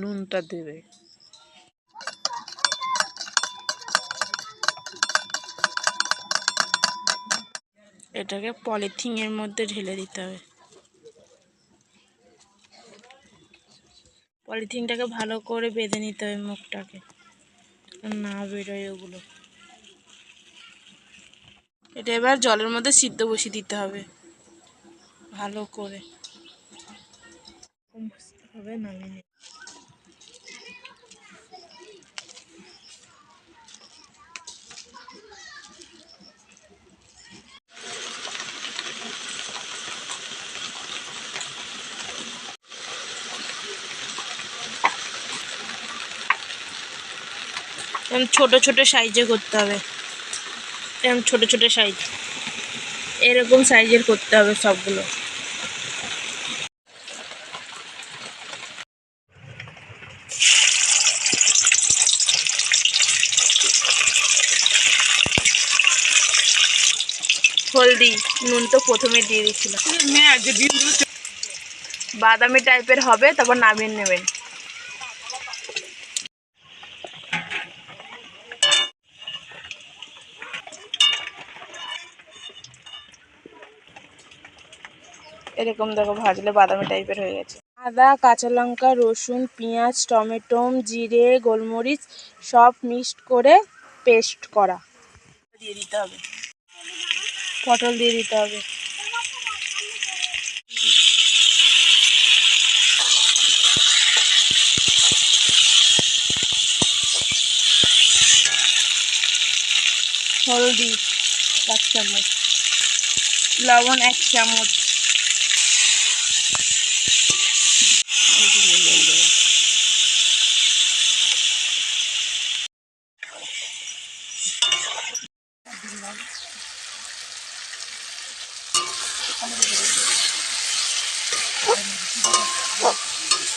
নুনটা দেবে। এটাকে পলিথিনের মধ্যে ঢেলে দিতে হবে। পলিথিনটাকে ভালো করে বেঁধে নিতে হবে মুখটাকে না বেরোয় ওগুলো। এটা এবার জলের মধ্যে সিদ্ধ বসিয়ে দিতে হবে, ভালো করে। হবে, নামিয়ে এরকম ছোট ছোট সাইজে করতে হবে। এরকম ছোট ছোট সাইজ। এরকম সাইজের করতে হবে সবগুলো। হলদি নুন তো প্রথমে দিয়ে দিয়েছিল বাদামি টাইপের হবে তারপর নামিয়ে নেবেন। এরকম দেখো ভাজলে বাদামি টাইপের হয়ে গেছে। আদা কাঁচা লঙ্কা রসুন পেঁয়াজ টমেটো জিরে গোলমরিচ সব মিক্সড করে পেস্ট করা। দিয়ে দিতে হবে। পটল দিয়ে দিতে হবে। হলদি এক চামচ। লবণ এক চামচ। 하늘을 보고 있어요.